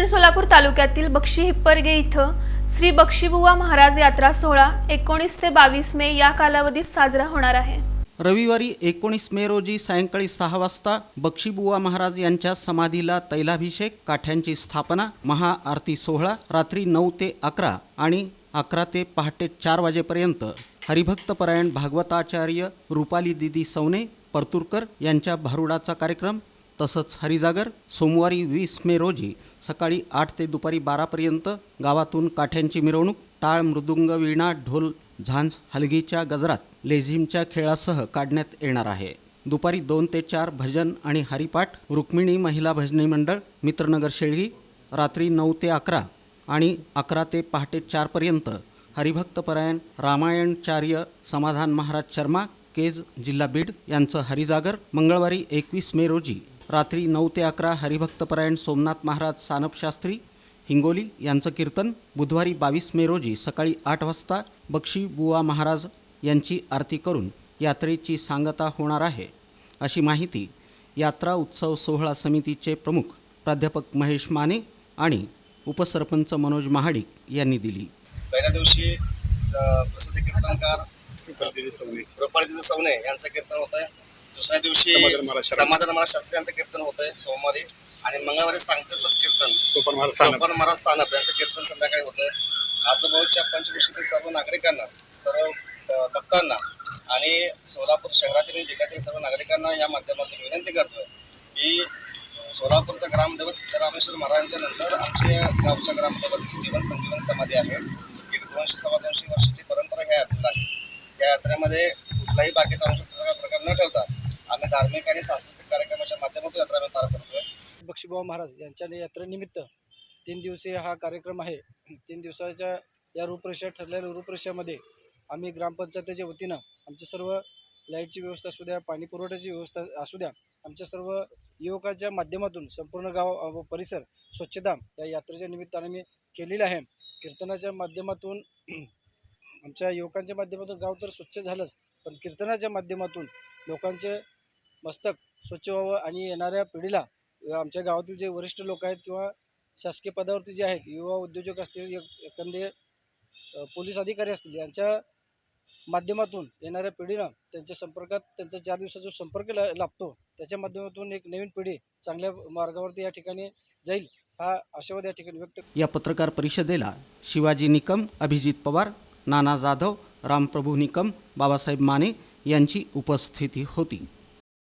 दक्षिण सोलापूर तालुक्यातील बक्षी हिप्परगे इथं श्री बक्षीबुवा महाराज यात्रा सोहळा एकोणीस ते बावीस मे या कालावधीत साजरा होणार आहे. रविवारी एकोणीस मे रोजी सायंकाळी सहा वाजता बक्षीबुवा महाराज यांच्या समाधीला तैलाभिषेक काठ्यांची स्थापना महाआरती सोहळा रात्री नऊ ते अकरा आणि अकरा ते पहाटे चार वाजेपर्यंत. हरिभक्तपरायण भागवताचार्य रुपाली दिदी सवने परतुरकर यांच्या भारुडाचा कार्यक्रम तसंच हरिजागर सोमवारी वीस मे रोजी सकाळी आठ ते दुपारी बारापर्यंत गावातून काठ्यांची मिरवणूक टाळ मृदुंग वीणा ढोल झांज हलगीच्या गजरात लेझिमच्या खेळासह काढण्यात येणार आहे. दुपारी दोन ते चार भजन आणि हरिपाठ रुक्मिणी महिला भजनी मंडळ मित्रनगर शेळगी रात्री नऊ ते अकरा आणि अकरा ते पहाटे चारपर्यंत हरिभक्तपरायण रामायणचार्य समाधान महाराज शर्मा केज जिल्हा बीड यांचं हरिजागर मंगळवारी एकवीस मे रोजी रात्री नऊ ते अकरा हरिभक्तपरायण सोमनाथ महाराज सानपशास्त्री हिंगोली यांचं कीर्तन. बुधवारी बावीस मे रोजी सकाळी आठ वाजता बक्षी बुवा महाराज यांची आरती करून यात्रेची सांगता होणार आहे. अशी माहिती यात्रा उत्सव सोहळा समितीचे प्रमुख प्राध्यापक महेश माने आणि उपसरपंच मनोज महाडिक यांनी दिली. पहिल्या दिवशी प्रसिद्ध कीर्तनकार सवने यांचं कीर्तन होत आहे दुसऱ्या दिवशी समाधान महाराज शास्त्री. यांचं कीर्तन होत आहे सोमवारी आणि मंगळवारी सांगतेच कीर्तन. सोपान महाराज सानप. यांचं कीर्तन संध्याकाळी होत आहे आजूबाजूच्या पंचकृषीतील सर्व नागरिकांना सर्व भक्तांना आणि सोलापूर शहरातील आणि जिल्ह्यातील सर्व नागरिकांना या माध्यमातून विनंती करतोय की सोलापूरचा ग्रामदैवत सिद्धरामेश्वर महाराजांच्या नंतर आमच्या गावच्या ग्रामदैवताची जीवन संजीवन समाधी आहे. एक दोनशे सव्वा दोनशे वर्षाची परंपरा ह्या यात्रेला आहे. या यात्रेमध्ये कुठलाही बाकीचा बक्षीबाबा महाराज यांच्या यात्रेनिमित्त तीन दिवसीय हा कार्यक्रम आहे. तीन दिवसाच्या या रूपरेषा ठरलेल्या रूपरेषामध्ये आम्ही ग्रामपंचायतीच्या वतीनं आमच्या सर्व लाईटची व्यवस्था असू द्या पाणी पुरवठ्याची व्यवस्था असू द्या आमच्या सर्व युवकाच्या माध्यमातून संपूर्ण गाव व परिसर स्वच्छता या यात्रेच्या निमित्ताने मी केलेली आहे. कीर्तनाच्या माध्यमातून आमच्या युवकांच्या माध्यमातून गाव तर स्वच्छ झालंच पण कीर्तनाच्या माध्यमातून लोकांचे मस्तक स्वच्छ व्हावं आणि येणाऱ्या पिढीला आमच्या गावातील जे वरिष्ठ लोक आहेत किंवा शासकीय पदावरती जे आहेत युवा उद्योजक असतील एक- एखादे पोलीस अधिकारी असतील यांच्या माध्यमातून येणाऱ्या पिढीला त्यांच्या संपर्कात त्यांचा चार दिवसाचा जो संपर्क ला- लाभतो त्याच्या माध्यमातून एक नवीन पिढी चांगल्या मार्गावरती या ठिकाणी जाईल हा आशावाद या ठिकाणी व्यक्त या पत्रकार परिषदेला शिवाजी निकम अभिजित पवार नाना जाधव रामप्रभू निकम बाबासाहेब माने यांची उपस्थिती होती.